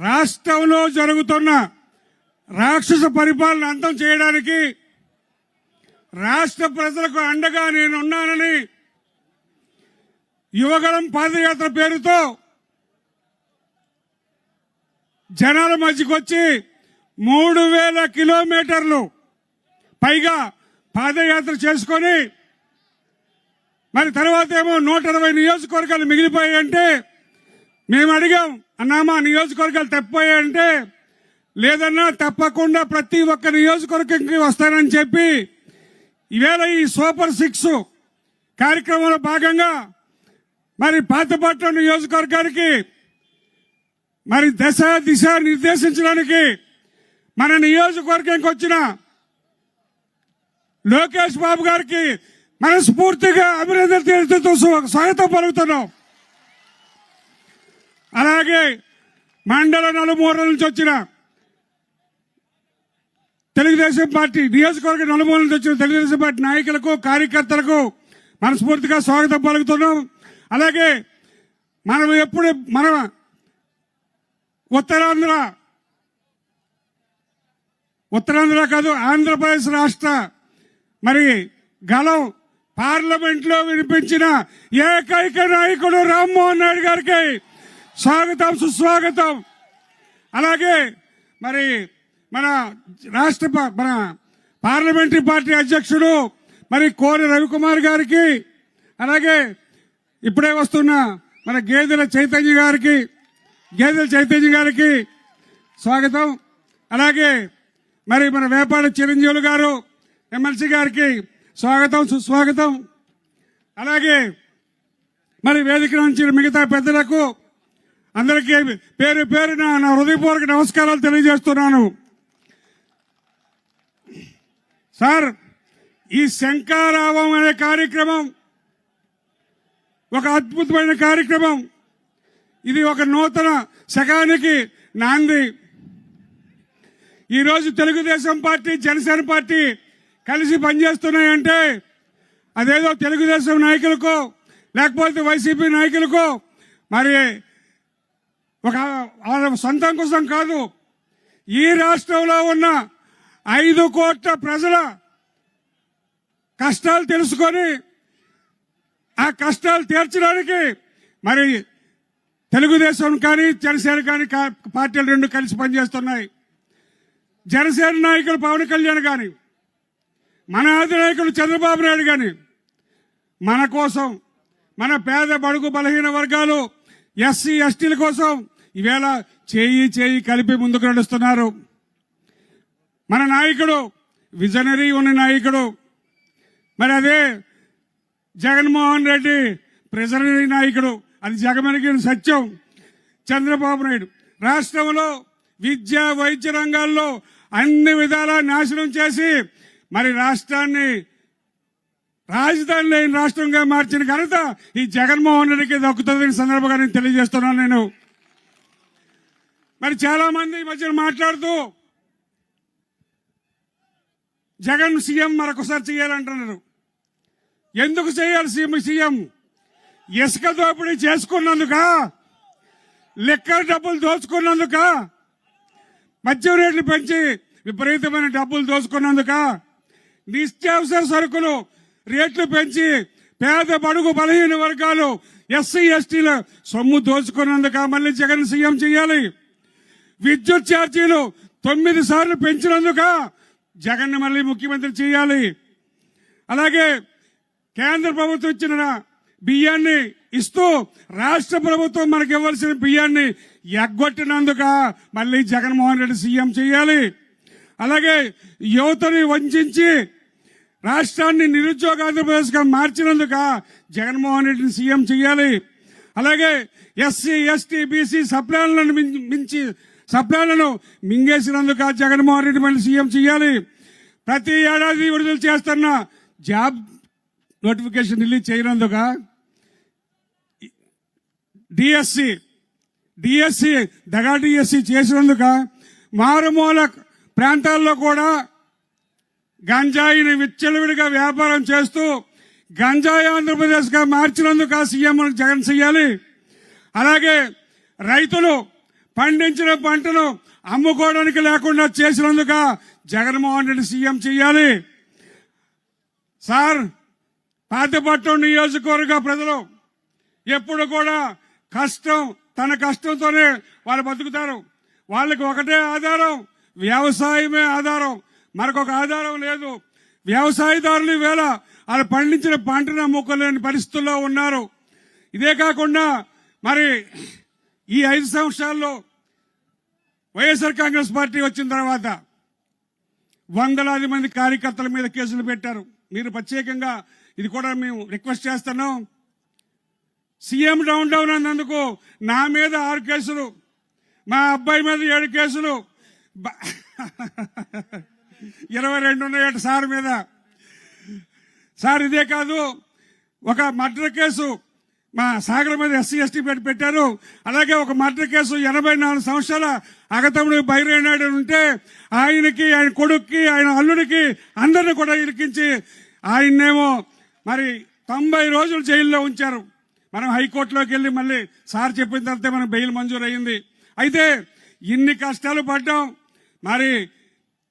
రాష్ట్రంలో జరుగుతున్న రాక్షస పరిపాలన అంతం చేయడానికి రాష్ట్ర ప్రజలకు అండగా నేనున్నానని యువగళం పాదయాత్ర పేరుతో జనాల మధ్యకొచ్చి మూడు వేల కిలోమీటర్లు పైగా పాదయాత్ర చేసుకొని మరి తర్వాత ఏమో నూట ఇరవై నియోజకవర్గాలు మిగిలిపోయాయంటే మేము అడిగాం అన్నామా నియోజకవర్గాలు తప్పిపోయాయంటే లేదన్నా తప్పకుండా ప్రతి ఒక్క నియోజకవర్గంకి వస్తానని చెప్పి ఈవేళ ఈ సూపర్ సిక్స్ కార్యక్రమంలో భాగంగా మరి పాతపట్నం నియోజకవర్గానికి మరి దశ దిశ నిర్దేశించడానికి మన నియోజకవర్గానికి వచ్చిన లోకేష్ బాబు గారికి మనస్ఫూర్తిగా అభినందన తెలుపుతూ స్వాగతం పలుకుతున్నాం. అలాగే మండల నలుమూల నుంచి వచ్చిన తెలుగుదేశం పార్టీ నియోజకవర్గ నలుమూల నుంచి వచ్చిన తెలుగుదేశం పార్టీ నాయకులకు కార్యకర్తలకు మనస్ఫూర్తిగా స్వాగతం పలుకుతున్నాం. అలాగే మనం ఎప్పుడు మన ఉత్తరాంధ్ర ఉత్తరాంధ్ర కాదు ఆంధ్రప్రదేశ్ రాష్ట్ర మరి గలం పార్లమెంట్లో వినిపించిన ఏకైక నాయకుడు రామ్మోహన్ నాయుడు గారికి స్వాగతం సుస్వాగతం. అలాగే మరి మన రాష్ట్ర మన పార్లమెంటరీ పార్టీ అధ్యక్షుడు మరి కోరి రవికుమార్ గారికి అలాగే ఇప్పుడే వస్తున్న మన గేదెల చైతన్య గారికి గేదెల చైతన్య గారికి స్వాగతం. అలాగే మరి మన వేపాడ చిరంజీవులు గారు ఎమ్మెల్సీ గారికి స్వాగతం సుస్వాగతం. అలాగే మరి వేదిక నుంచి మిగతా పెద్దలకు అందరికీ పేరు పేరున నా హృదయపూర్వక నమస్కారాలు తెలియజేస్తున్నాను. సార్ ఈ శంకారావం అనే కార్యక్రమం ఒక అద్భుతమైన కార్యక్రమం. ఇది ఒక నూతన శకానికి నాంది. ఈరోజు తెలుగుదేశం పార్టీ జనసేన పార్టీ కలిసి పనిచేస్తున్నాయంటే అదేదో తెలుగుదేశం నాయకులకో లేకపోతే వైసీపీ నాయకులకో మరి ఒక వాళ్ళ సొంతం కోసం కాదు ఈ రాష్ట్రంలో ఉన్న ఐదు కోట్ల ప్రజల కష్టాలు తెలుసుకొని ఆ కష్టాలు తీర్చడానికి మరి తెలుగుదేశం కానీ జనసేన కానీ కా- పార్టీలు రెండు కలిసి పనిచేస్తున్నాయి. జనసేన నాయకులు పవన్ కళ్యాణ్ కానీ మన అధినాయకులు చంద్రబాబు నాయుడు కానీ మన కోసం మన పేద బడుగు బలహీన వర్గాలు ఎస్సీ ఎస్టీల కోసం ఈవేళ చేయి చేయి కలిపి ముందుకు నడుస్తున్నారు. మన నాయకుడు విజనరీ ఉన్న నాయకుడు మరి అదే జగన్మోహన్ రెడ్డి ప్రెసిడెంట్ నాయకుడు అది జగమెరిగిన సత్యం చంద్రబాబు నాయుడు. రాష్ట్రంలో విద్య వైద్య రంగాల్లో అన్ని విధాలా నాశనం చేసి మరి రాష్ట్రాన్ని రాజధాని లేని రాష్ట్రంగా మార్చిన ఘనత ఈ జగన్మోహన్ రెడ్డికి దక్కుతుందని సందర్భంగా నేను తెలియజేస్తున్నాను నేను. మరి చాలా మంది ఈ మధ్యన మాట్లాడుతూ జగన్ సీఎం మరొకసారి చేయాలంటున్నారు. ఎందుకు చేయాలి సీఎం సీఎం? ఇసుక దోపిడీ చేసుకున్నందుక? లిక్కర్ డబ్బులు దోచుకున్నందుక? మద్యం రేట్లు పెంచి విపరీతమైన డబ్బులు దోచుకున్నందుక? నిత్యావసర సరుకులు రేట్లు పెంచి పేద బడుగు బలహీన వర్గాలు ఎస్సీ ఎస్టీల సొమ్ము దోచుకున్నందుక మళ్ళీ జగన్ సీఎం చేయాలి? విద్యుత్ ఛార్జీలు తొమ్మిది సార్లు పెంచినందుక జగన్ మళ్ళీ ముఖ్యమంత్రి చేయాలి. అలాగే కేంద్ర ప్రభుత్వం ఇచ్చిన బియ్యాన్ని ఇస్తూ రాష్ట్ర ప్రభుత్వం మనకి ఇవ్వాల్సిన బియ్యాన్ని ఎగ్గొట్టినందుక మళ్ళీ జగన్మోహన్ రెడ్డి సీఎం చేయాలి. అలాగే యువతని వంచి రాష్ట్రాన్ని నిరుద్యోగ ఆంధ్రప్రదేశ్గా మార్చినందుక జగన్మోహన్ రెడ్డిని సీఎం చేయాలి. అలాగే ఎస్సీ ఎస్టీ బీసీ సప్లాన్లను మించి- మించి మింగేసినందుకు మింగేసినందుక జగన్మోహన్ రెడ్డి మళ్ళీ సీఎం చేయాలి. ప్రతి ఏడాది విడుదల చేస్తున్న జాబ్ నోటిఫికేషన్ రిలీజ్ చేయనందుక డిఎస్సి డిఎస్సి దగా డిఎస్సి చేసినందుక మారుమూల ప్రాంతాల్లో కూడా గంజాయిని విచ్చలవిడిగా వ్యాపారం చేస్తూ గంజాయి ఆంధ్రప్రదేశ్గా మార్చినందుకు ఆ సీఎం జగన్ చేయాలి. అలాగే రైతులు పండించిన పంటను అమ్ముకోవడానికి లేకుండా చేసినందుక జగన్మోహన్ రెడ్డి సీఎం చేయాలి సార్ పాతపట్నం నియోజకవర్గ ప్రజలు ఎప్పుడు కూడా కష్టం తన కష్టంతోనే వాళ్ళు బతుకుతారు. వాళ్ళకి ఒకటే ఆధారం వ్యవసాయమే ఆధారం. మరొక ఆధారం లేదు. వ్యవసాయదారులు వేళ వాళ్ళు పండించిన పంటను అమ్ముకోలేని పరిస్థితుల్లో ఉన్నారు. ఇదే కాకుండా మరి ఈ ఐదు సంవత్సరాల్లో వైఎస్ఆర్ కాంగ్రెస్ పార్టీ వచ్చిన తర్వాత వందలాది మంది కార్యకర్తల మీద కేసులు పెట్టారు. మీరు ప్రత్యేకంగా ఇది కూడా మేము రిక్వెస్ట్ చేస్తున్నాం. సీఎం డౌన్ డౌన్ అన్నందుకు నా మీద ఆరు కేసులు మా అబ్బాయి మీద ఏడు కేసులు ఇరవై రెండు ఉన్నాయట సార్ మీద. సార్ ఇదే కాదు ఒక మర్డర్ కేసు మా సాగర్ మీద ఎస్సీ ఎస్టీ పెట్టి పెట్టారు. అలాగే ఒక మర్డర్ కేసు ఎనభై నాలుగు సంవత్సరాల అగతముడు బైరేనాయుడు ఉంటే ఆయనకి ఆయన కొడుక్కి ఆయన అల్లుడికి అందరిని కూడా ఇరికించి ఆయన్నేమో మరి తొంభై రోజులు జైల్లో ఉంచారు. మనం హైకోర్టులోకి వెళ్ళి మళ్ళీ సార్ చెప్పిన తర్వాత మనం బెయిల్ మంజూరు అయింది అయితే ఇన్ని కష్టాలు పడ్డాం. మరి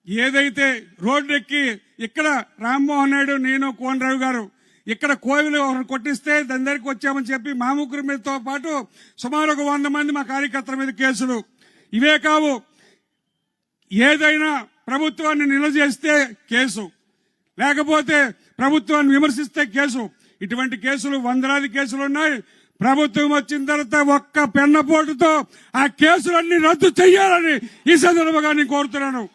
ఏదైతే రోడ్డు ఎక్కి ఇక్కడ రామ్మోహన్ నాయుడు నేను కోనరావు గారు ఇక్కడ కోవిలు ఒకరిని కొట్టిస్తే దాని వచ్చామని చెప్పి మా మీదతో పాటు సుమారు ఒక వంద మంది మా కార్యకర్తల మీద కేసులు. ఇవే కావు. ఏదైనా ప్రభుత్వాన్ని నిలజేస్తే కేసు. లేకపోతే ప్రభుత్వాన్ని విమర్శిస్తే కేసు. ఇటువంటి కేసులు వందలాది కేసులు ఉన్నాయి. ప్రభుత్వం వచ్చిన తర్వాత ఒక్క పెన్నపోటుతో ఆ కేసులన్నీ రద్దు చేయాలని ఈ సందర్భంగా నేను కోరుతున్నాను.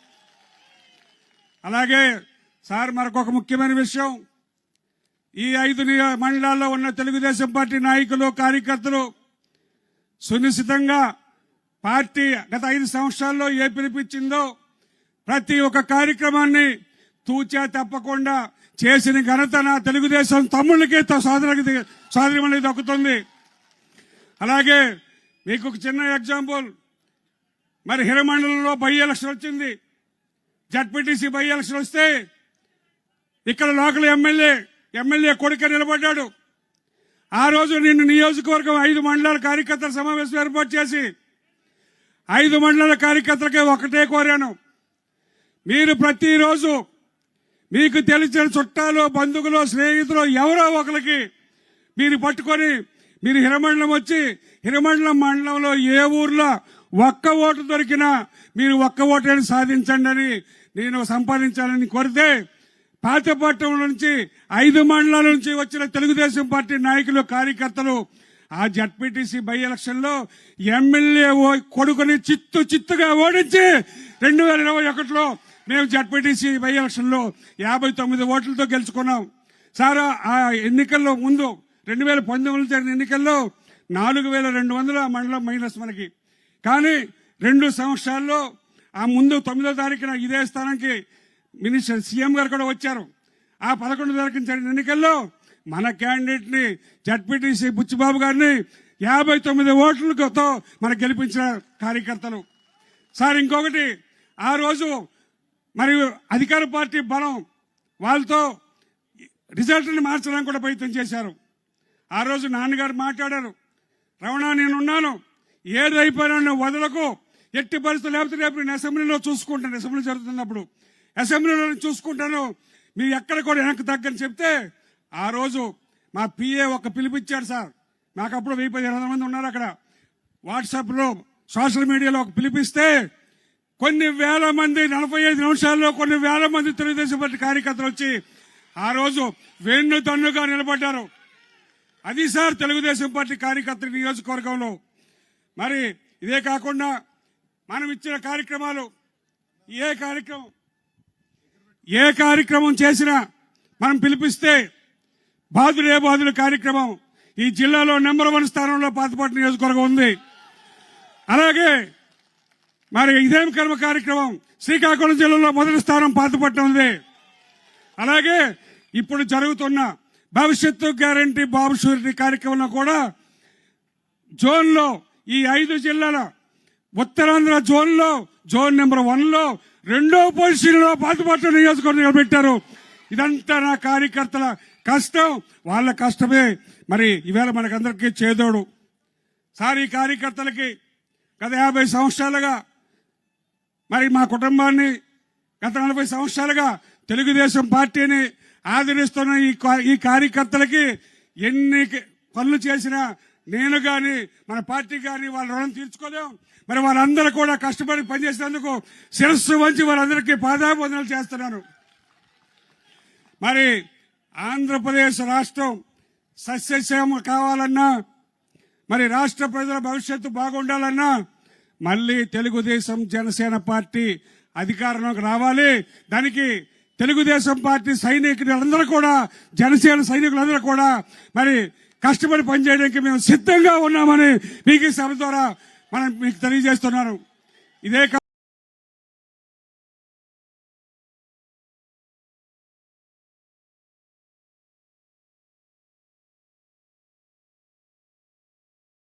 అలాగే సార్ మరొక ముఖ్యమైన విషయం. ఈ ఐదు మండలాల్లో ఉన్న తెలుగుదేశం పార్టీ నాయకులు కార్యకర్తలు సునిశ్చితంగా పార్టీ గత ఐదు సంవత్సరాల్లో ఏ పిలిపించిందో ప్రతి ఒక్క కార్యక్రమాన్ని తూచా తప్పకుండా చేసిన ఘనత నా తెలుగుదేశం తమ్ముళ్ళకి సోదరులకి సోదరిమణి దక్కుతుంది. అలాగే మీకు ఒక చిన్న ఎగ్జాంపుల్. మరి హిరమండలంలో బై ఎలక్షన్ వచ్చింది. జడ్పీటీసీ బై ఎలక్షన్ వస్తే ఇక్కడ లోకల్ ఎమ్మెల్యే ఎమ్మెల్యే కొడుక నిలబడ్డాడు. ఆ రోజు నిన్ను నియోజకవర్గం ఐదు మండలాల కార్యకర్తల సమావేశం ఏర్పాటు చేసి ఐదు మండలాల కార్యకర్తలకే ఒకటే కోరాను. మీరు ప్రతిరోజు మీకు తెలిసిన చుట్టాలు బంధువులు స్నేహితులు ఎవరో ఒకరికి మీరు పట్టుకొని మీరు హిరమండలం వచ్చి హిరమండలం మండలంలో ఏ ఊర్లో ఒక్క ఓటు దొరికినా మీరు ఒక్క ఓటేని సాధించండి అని నేను సంపాదించాలని కోరితే పాతపట్నం నుంచి ఐదు మండలాల నుంచి వచ్చిన తెలుగుదేశం పార్టీ నాయకులు కార్యకర్తలు ఆ జడ్పీటీసీ బై ఎలక్షన్లో ఎమ్మెల్యే ఓ- కొడుకుని చిత్తు చిత్తుగా ఓడించి రెండు వేల ఇరవై ఒకటిలో మేము జడ్పీటీసీ బై ఎలక్షన్లో యాభై తొమ్మిది ఓట్లతో గెలుచుకున్నాం. సార్ ఆ ఎన్నికల్లో ముందు రెండు వేల పంతొమ్మిదిలో జరిగిన ఎన్నికల్లో నాలుగు వేల రెండు వందల మండలం మైనస్ మనకి. కానీ రెండు సంవత్సరాల్లో ఆ ముందు తొమ్మిదో తారీఖున ఇదే స్థానానికి మినిస్టర్ సీఎం గారు కూడా వచ్చారు. ఆ పదకొండు జరిగిన ఎన్నికల్లో మన క్యాండిడేట్ని జడ్పీటీసీ బుచ్చిబాబు గారిని యాభై తొమ్మిది ఓట్లతో మన గెలిపించిన కార్యకర్తలు. సార్ ఇంకొకటి ఆ రోజు మరియు అధికార పార్టీ బలం వాళ్ళతో రిజల్ట్ని మార్చడానికి కూడా ప్రయత్నం చేశారు. ఆ రోజు నాన్నగారు మాట్లాడారు. రమణ నేనున్నాను. ఏది అయిపోయినా వదలకు ఎట్టి పరిస్థితులు లేకపోతే రేపు నేను అసెంబ్లీలో చూసుకుంటాను. అసెంబ్లీ జరుగుతున్నప్పుడు అసెంబ్లీలో చూసుకుంటాను. మీరు ఎక్కడ కూడా వెనక్కి తగ్గని చెప్తే ఆ రోజు మా పిఏ ఒక పిలిపిచ్చాడు సార్. నాకు అప్పుడు వెయ్యి పదిహేను మంది ఉన్నారు అక్కడ. వాట్సాప్లో సోషల్ మీడియాలో ఒక పిలిపిస్తే కొన్ని వేల మంది నలభై ఐదు నిమిషాల్లో కొన్ని వేల మంది తెలుగుదేశం పార్టీ కార్యకర్తలు వచ్చి ఆ రోజు వెన్ను తన్నుగా నిలబడ్డారు. అది సార్ తెలుగుదేశం పార్టీ కార్యకర్తల నియోజకవర్గంలో. మరి ఇదే కాకుండా మనం ఇచ్చిన కార్యక్రమాలు ఏ కార్యక్రమం? ఏ కార్యక్రమం చేసినా మనం పిలిపిస్తే బాధుడే బాధుడు కార్యక్రమం. ఈ జిల్లాలో నెంబర్ వన్ స్థానంలో పాతపాటి నియోజకవర్గం ఉంది. అలాగే మరి ఇదేం కర్మ కార్యక్రమం? శ్రీకాకుళం జిల్లాలో మొదటి స్థానం పాతపట్టు ఉంది. అలాగే ఇప్పుడు జరుగుతున్న భవిష్యత్తు గ్యారంటీ బాబు షూరిటీ కార్యక్రమంలో కూడా జోన్లో ఈ ఐదు జిల్లాల ఉత్తరాంధ్ర జోన్లో జోన్ నెంబర్ వన్లో రెండో పొజిషన్లో పాతుపట్ల నియోజకవర్గం పెట్టారు. ఇదంతా నా కార్యకర్తల కష్టం. వాళ్ళ కష్టమే. మరి ఈవేళ మనకందరికీ చేదోడు. సార్ ఈ కార్యకర్తలకి గత యాభై సంవత్సరాలుగా మరి మా కుటుంబాన్ని గత నలభై సంవత్సరాలుగా తెలుగుదేశం పార్టీని ఆదరిస్తున్న ఈ ఈ కార్యకర్తలకి ఎన్ని పనులు చేసినా నేను గాని మన పార్టీ గాని వాళ్ళ రుణం తీర్చుకోలేం. మరి వాళ్ళందరూ కూడా కష్టపడి పనిచేసినందుకు శిరస్సు వంచి వాళ్ళందరికీ పాదాబంధనలు చేస్తున్నాను. మరి ఆంధ్రప్రదేశ్ రాష్ట్రం సస్యశ్యామ కావాలన్నా మరి రాష్ట్ర ప్రజల భవిష్యత్తు బాగుండాలన్నా మళ్ళీ తెలుగుదేశం జనసేన పార్టీ అధికారంలోకి రావాలి. దానికి తెలుగుదేశం పార్టీ సైనికులందరూ కూడా జనసేన సైనికులందరూ కూడా మరి కష్టపడి పనిచేయడానికి మేము సిద్ధంగా ఉన్నామని మీకు సభ ద్వారా మనం మీకు తెలియజేస్తున్నారు. ఇదే కా-